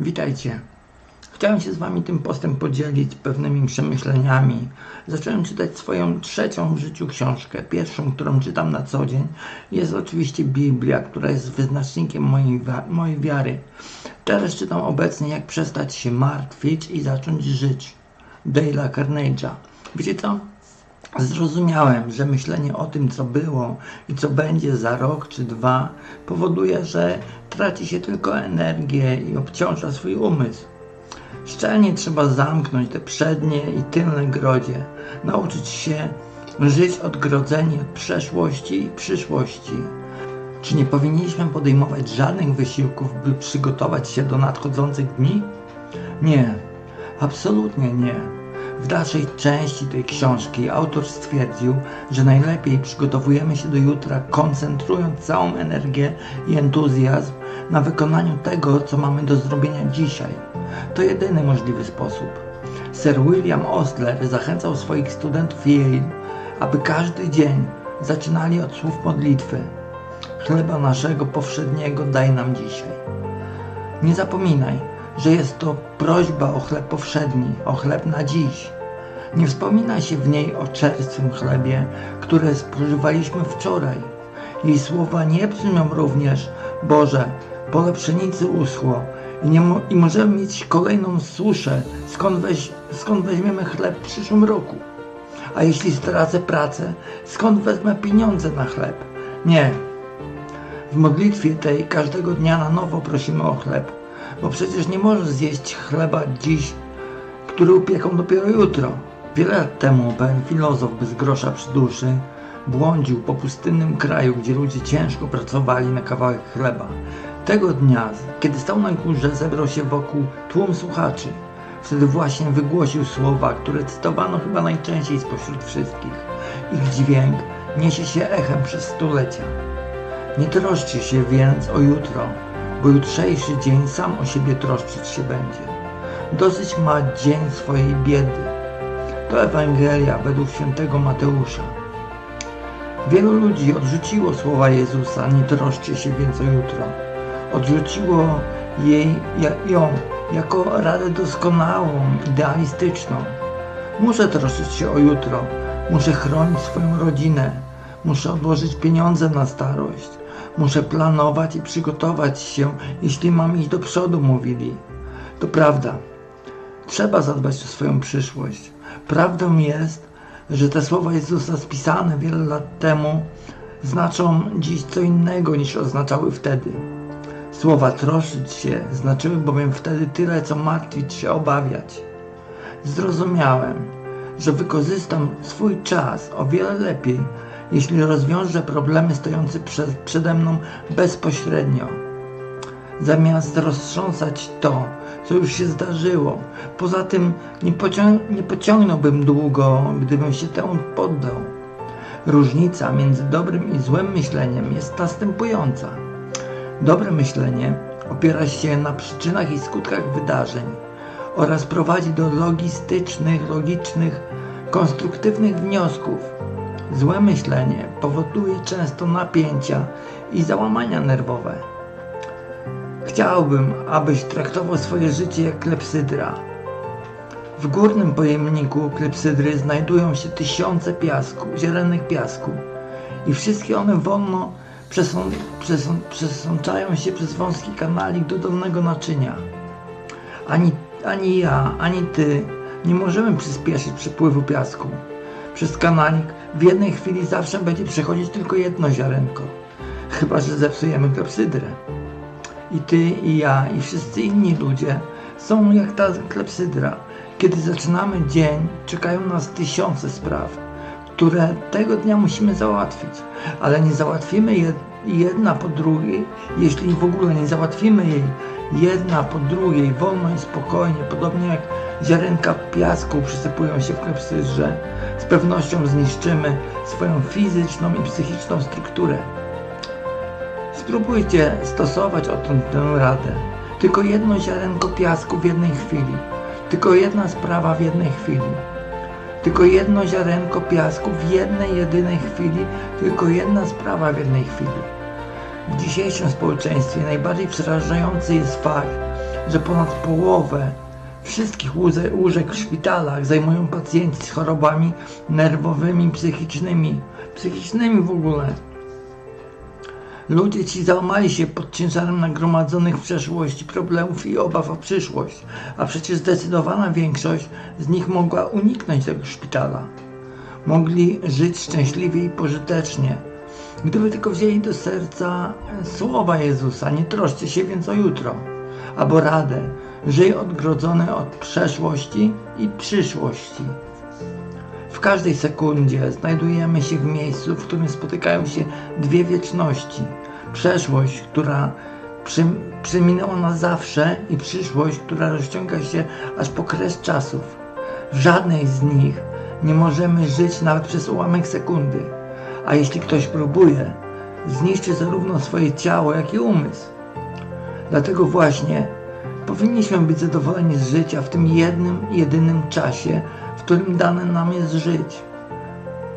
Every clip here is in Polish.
Witajcie. Chciałem się z Wami tym postem podzielić pewnymi przemyśleniami. Zacząłem czytać swoją trzecią w życiu książkę. Pierwszą, którą czytam na co dzień, jest oczywiście Biblia, która jest wyznacznikiem mojej, mojej wiary. Teraz czytam obecnie Jak przestać się martwić i zacząć żyć. Dale'a Carnage'a. Wiecie co? Zrozumiałem, że myślenie o tym, co było i co będzie za rok czy dwa, powoduje, że traci się tylko energię i obciąża swój umysł. Szczelnie trzeba zamknąć te przednie i tylne grodzie, nauczyć się żyć odgrodzeni od przeszłości i przyszłości. Czy nie powinniśmy podejmować żadnych wysiłków, by przygotować się do nadchodzących dni? Nie, absolutnie nie. W dalszej części tej książki autor stwierdził, że najlepiej przygotowujemy się do jutra, koncentrując całą energię i entuzjazm na wykonaniu tego, co mamy do zrobienia dzisiaj. To jedyny możliwy sposób. Sir William Osler zachęcał swoich studentów Yale, aby każdy dzień zaczynali od słów modlitwy. Chleba naszego powszedniego daj nam dzisiaj. Nie zapominaj, że jest to prośba o chleb powszedni, o chleb na dziś. Nie wspomina się w niej o czerstwym chlebie, które spożywaliśmy wczoraj. Jej słowa nie brzmią również, Boże, pole pszenicy uschło i, nie mo- i możemy mieć kolejną suszę, skąd, weź, skąd weźmiemy chleb w przyszłym roku. A jeśli stracę pracę, skąd wezmę pieniądze na chleb? Nie, w modlitwie tej każdego dnia na nowo prosimy o chleb, bo przecież nie możesz zjeść chleba dziś, który upieką dopiero jutro. Wiele lat temu pewien filozof bez grosza przy duszy błądził po pustynnym kraju, gdzie ludzie ciężko pracowali na kawałek chleba. Tego dnia, kiedy stał na górze, zebrał się wokół tłum słuchaczy. Wtedy właśnie wygłosił słowa, które cytowano chyba najczęściej spośród wszystkich. Ich dźwięk niesie się echem przez stulecia. Nie troszczy się więc o jutro, bo jutrzejszy dzień sam o siebie troszczyć się będzie. Dosyć ma dzień swojej biedy. To Ewangelia według świętego Mateusza. Wielu ludzi odrzuciło słowa Jezusa, nie troszczy się więc o jutro. Odrzuciło jej, ją jako radę doskonałą, idealistyczną. Muszę troszczyć się o jutro, muszę chronić swoją rodzinę, muszę odłożyć pieniądze na starość, muszę planować i przygotować się, jeśli mam iść do przodu, mówili. To prawda. Trzeba zadbać o swoją przyszłość. Prawdą jest, że te słowa Jezusa spisane wiele lat temu znaczą dziś co innego niż oznaczały wtedy. Słowa troszczyć się znaczyły bowiem wtedy tyle, co martwić się, obawiać. Zrozumiałem, że wykorzystam swój czas o wiele lepiej, jeśli rozwiążę problemy stojące przed, przede mną bezpośrednio zamiast roztrząsać to, co już się zdarzyło. Poza tym nie, nie pociągnąłbym długo, gdybym się temu poddał. Różnica między dobrym i złym myśleniem jest następująca. Dobre myślenie opiera się na przyczynach i skutkach wydarzeń oraz prowadzi do logistycznych, logicznych, konstruktywnych wniosków. Złe myślenie powoduje często napięcia i załamania nerwowe. Chciałbym, abyś traktował swoje życie jak klepsydra. W górnym pojemniku klepsydry znajdują się tysiące piasku, ziarenek piasku i wszystkie one wolno przesą, przesą, przesączają się przez wąski kanalik do dolnego naczynia. Ani, ani ja, ani ty nie możemy przyspieszyć przepływu piasku. Przez kanalik w jednej chwili zawsze będzie przechodzić tylko jedno ziarenko, chyba że zepsujemy klepsydrę. I ty, i ja, i wszyscy inni ludzie są jak ta klepsydra. Kiedy zaczynamy dzień, czekają nas tysiące spraw, które tego dnia musimy załatwić, ale nie załatwimy je jedna po drugiej, jeśli w ogóle nie załatwimy jej jedna po drugiej, wolno i spokojnie, podobnie jak ziarenka piasku przysypują się w klepsydrze, z pewnością zniszczymy swoją fizyczną i psychiczną strukturę. Spróbujcie stosować o tę, tę radę. Tylko jedno ziarenko piasku w jednej chwili. Tylko jedna sprawa w jednej chwili. Tylko jedno ziarenko piasku w jednej jedynej chwili. Tylko jedna sprawa w jednej chwili. W dzisiejszym społeczeństwie najbardziej przerażający jest fakt, że ponad połowę wszystkich łóżek w szpitalach zajmują pacjenci z chorobami nerwowymi, psychicznymi, psychicznymi w ogóle. Ludzie ci załamali się pod ciężarem nagromadzonych w przeszłości problemów i obaw o przyszłość, a przecież zdecydowana większość z nich mogła uniknąć tego szpitala. Mogli żyć szczęśliwie i pożytecznie, gdyby tylko wzięli do serca słowa Jezusa, nie troszcie się więc o jutro, albo radę, żyj odgrodzony od przeszłości i przyszłości. W każdej sekundzie znajdujemy się w miejscu, w którym spotykają się dwie wieczności. Przeszłość, która przy, przeminęła na zawsze i przyszłość, która rozciąga się aż po kres czasów. W żadnej z nich nie możemy żyć nawet przez ułamek sekundy. A jeśli ktoś próbuje, zniszczy zarówno swoje ciało, jak i umysł. Dlatego właśnie powinniśmy być zadowoleni z życia w tym jednym, jedynym czasie, w którym dane nam jest żyć.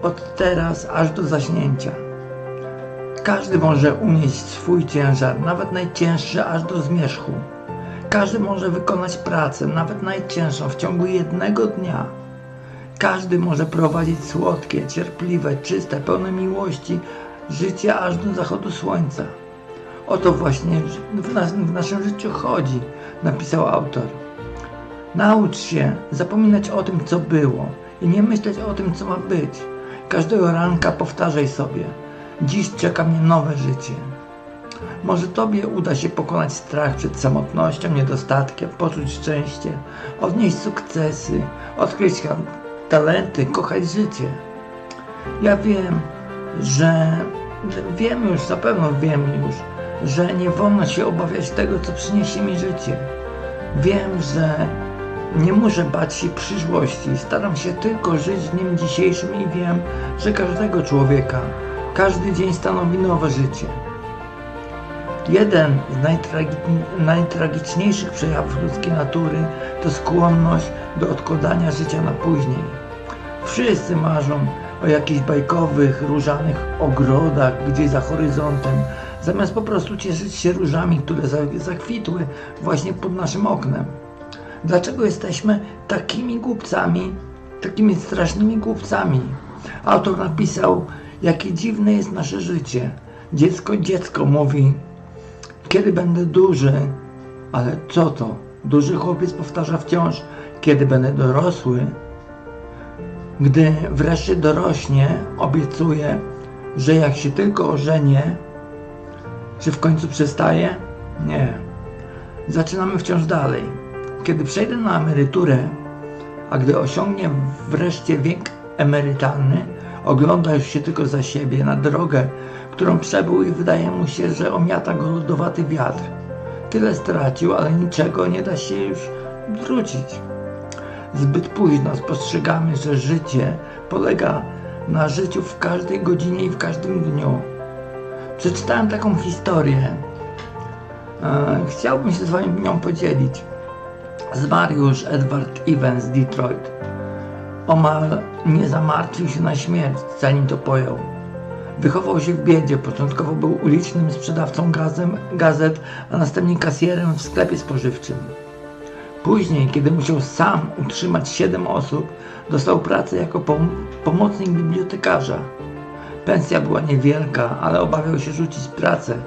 Od teraz aż do zaśnięcia. Każdy może unieść swój ciężar, nawet najcięższy aż do zmierzchu. Każdy może wykonać pracę, nawet najcięższą, w ciągu jednego dnia. Każdy może prowadzić słodkie, cierpliwe, czyste, pełne miłości życie aż do zachodu słońca. O to właśnie w, nas, w naszym życiu chodzi, napisał autor. Naucz się zapominać o tym, co było i nie myśleć o tym, co ma być. Każdego ranka powtarzaj sobie: Dziś czeka mnie nowe życie. Może Tobie uda się pokonać strach przed samotnością, niedostatkiem, poczuć szczęście, odnieść sukcesy, odkryć ta- talenty, kochać życie. Ja wiem, że wiem już, na pewno wiem już, że nie wolno się obawiać tego, co przyniesie mi życie. Wiem, że nie muszę bać się przyszłości. Staram się tylko żyć dniem dzisiejszym i wiem, że każdego człowieka, każdy dzień stanowi nowe życie. Jeden z najtragi- najtragiczniejszych przejawów ludzkiej natury to skłonność do odkładania życia na później. Wszyscy marzą o jakichś bajkowych, różanych ogrodach gdzieś za horyzontem, zamiast po prostu cieszyć się różami, które za- zakwitły właśnie pod naszym oknem. Dlaczego jesteśmy takimi głupcami, takimi strasznymi głupcami? Autor napisał, jakie dziwne jest nasze życie. Dziecko, dziecko mówi, kiedy będę duży, ale co to? Duży chłopiec powtarza wciąż, kiedy będę dorosły. Gdy wreszcie dorośnie, obiecuje, że jak się tylko ożenię, czy w końcu przestaje? Nie. Zaczynamy wciąż dalej. Kiedy przejdę na emeryturę, a gdy osiągnie wreszcie wiek emerytalny, ogląda już się tylko za siebie, na drogę, którą przebył i wydaje mu się, że omiata go lodowaty wiatr. Tyle stracił, ale niczego nie da się już wrócić. Zbyt późno spostrzegamy, że życie polega na życiu w każdej godzinie i w każdym dniu. Przeczytałem taką historię. E, chciałbym się z Wami nią podzielić. Zmarł już Edward Evans z Detroit. Omal nie zamartwił się na śmierć, zanim to pojął. Wychował się w biedzie, początkowo był ulicznym sprzedawcą gazem, gazet, a następnie kasjerem w sklepie spożywczym. Później, kiedy musiał sam utrzymać siedem osób, dostał pracę jako pom- pomocnik bibliotekarza. Pensja była niewielka, ale obawiał się rzucić pracę.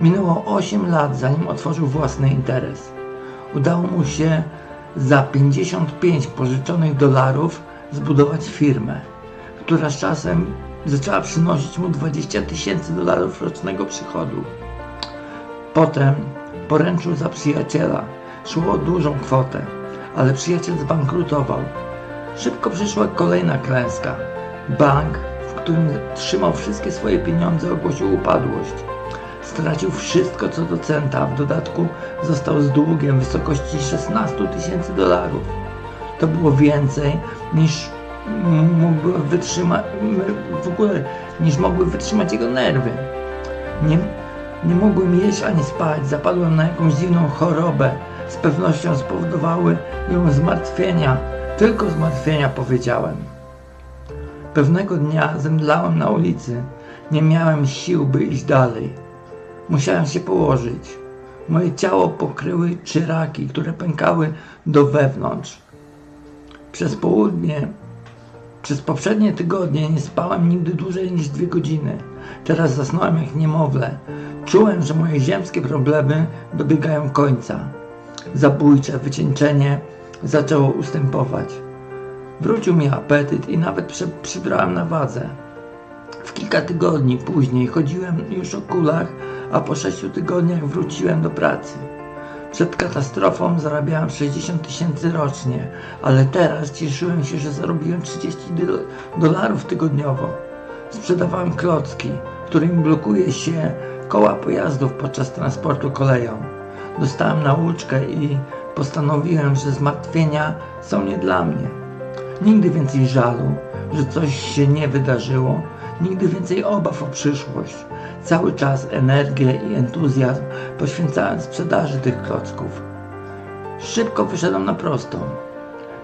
Minęło 8 lat, zanim otworzył własny interes. Udało mu się za 55 pożyczonych dolarów zbudować firmę, która z czasem zaczęła przynosić mu 20 tysięcy dolarów rocznego przychodu. Potem poręczył za przyjaciela. Szło o dużą kwotę, ale przyjaciel zbankrutował. Szybko przyszła kolejna klęska. Bank, którym trzymał wszystkie swoje pieniądze, ogłosił upadłość. Stracił wszystko co do centa, w dodatku został z długiem w wysokości 16 tysięcy dolarów. To było więcej niż mógłby wytrzymać, w ogóle niż mogły wytrzymać jego nerwy. Nie, nie mogłem jeść ani spać, zapadłem na jakąś dziwną chorobę. Z pewnością spowodowały ją zmartwienia, tylko zmartwienia powiedziałem. Pewnego dnia zemdlałem na ulicy. Nie miałem sił, by iść dalej. Musiałem się położyć. Moje ciało pokryły trzy raki, które pękały do wewnątrz. Przez południe, przez poprzednie tygodnie nie spałem nigdy dłużej niż dwie godziny. Teraz zasnąłem jak niemowlę. Czułem, że moje ziemskie problemy dobiegają końca. Zabójcze wycieńczenie zaczęło ustępować. Wrócił mi apetyt i nawet przy, przybrałem na wadze. W kilka tygodni później chodziłem już o kulach, a po sześciu tygodniach wróciłem do pracy. Przed katastrofą zarabiałem 60 tysięcy rocznie, ale teraz cieszyłem się, że zarobiłem 30 do- dolarów tygodniowo. Sprzedawałem klocki, którymi blokuje się koła pojazdów podczas transportu koleją. Dostałem nauczkę i postanowiłem, że zmartwienia są nie dla mnie. Nigdy więcej żalu, że coś się nie wydarzyło, nigdy więcej obaw o przyszłość. Cały czas energię i entuzjazm poświęcałem sprzedaży tych klocków. Szybko wyszedłem na prostą.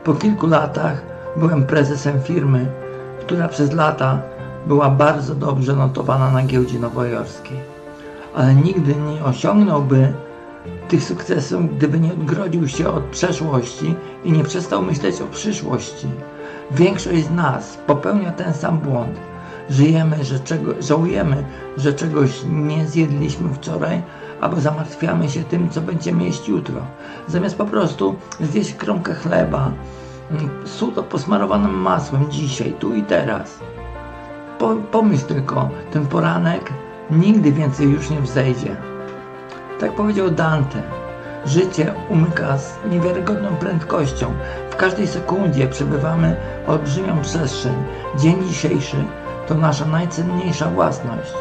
Po kilku latach byłem prezesem firmy, która przez lata była bardzo dobrze notowana na giełdzie nowojorskiej. Ale nigdy nie osiągnąłby tych sukcesów, gdyby nie odgrodził się od przeszłości i nie przestał myśleć o przyszłości. Większość z nas popełnia ten sam błąd. Żyjemy, że czego, żałujemy, że czegoś nie zjedliśmy wczoraj, albo zamartwiamy się tym, co będziemy jeść jutro. Zamiast po prostu zjeść kromkę chleba, mm, suto posmarowanym masłem dzisiaj, tu i teraz. Po, pomyśl tylko, ten poranek nigdy więcej już nie wzejdzie. Tak powiedział Dante. Życie umyka z niewiarygodną prędkością. W każdej sekundzie przebywamy olbrzymią przestrzeń. Dzień dzisiejszy to nasza najcenniejsza własność.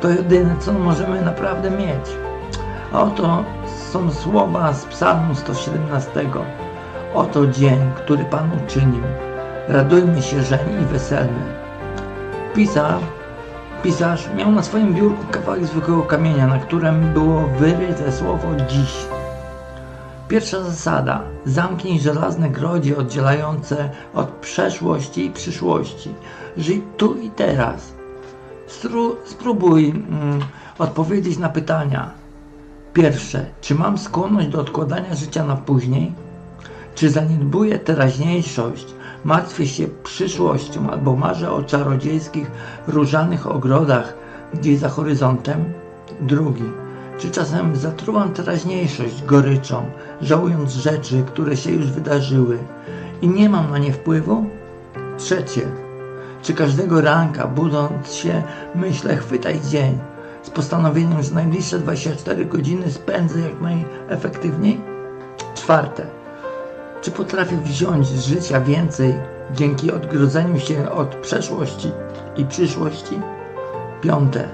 To jedyne, co możemy naprawdę mieć. A oto są słowa z Psalmu 117. Oto dzień, który Pan uczynił. Radujmy się żeń i weselmy. Pisarz Pisarz miał na swoim biurku kawałek zwykłego kamienia, na którym było wyryte słowo dziś. Pierwsza zasada: zamknij żelazne grodzie oddzielające od przeszłości i przyszłości. Żyj tu i teraz. Stru- spróbuj mm, odpowiedzieć na pytania. Pierwsze: czy mam skłonność do odkładania życia na później? Czy zaniedbuję teraźniejszość, martwię się przyszłością albo marzę o czarodziejskich, różanych ogrodach gdzieś za horyzontem? Drugi. Czy czasem zatruwam teraźniejszość goryczą, żałując rzeczy, które się już wydarzyły i nie mam na nie wpływu? Trzecie. Czy każdego ranka, budząc się, myślę, chwytaj dzień, z postanowieniem, że najbliższe 24 godziny spędzę jak najefektywniej? Czwarte. Czy potrafię wziąć z życia więcej dzięki odgrodzeniu się od przeszłości i przyszłości? Piąte.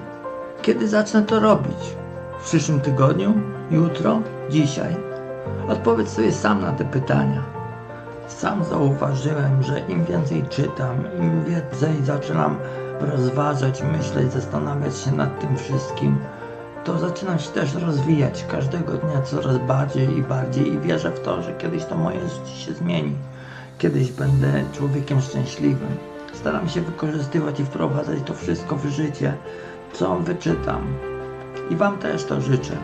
Kiedy zacznę to robić? W przyszłym tygodniu? Jutro? Dzisiaj? Odpowiedz sobie sam na te pytania. Sam zauważyłem, że im więcej czytam, im więcej zaczynam rozważać, myśleć, zastanawiać się nad tym wszystkim, to zaczynam się też rozwijać każdego dnia coraz bardziej i bardziej i wierzę w to, że kiedyś to moje życie się zmieni. Kiedyś będę człowiekiem szczęśliwym. Staram się wykorzystywać i wprowadzać to wszystko w życie, co wyczytam. I Wam też to życzę,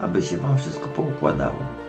aby się Wam wszystko poukładało.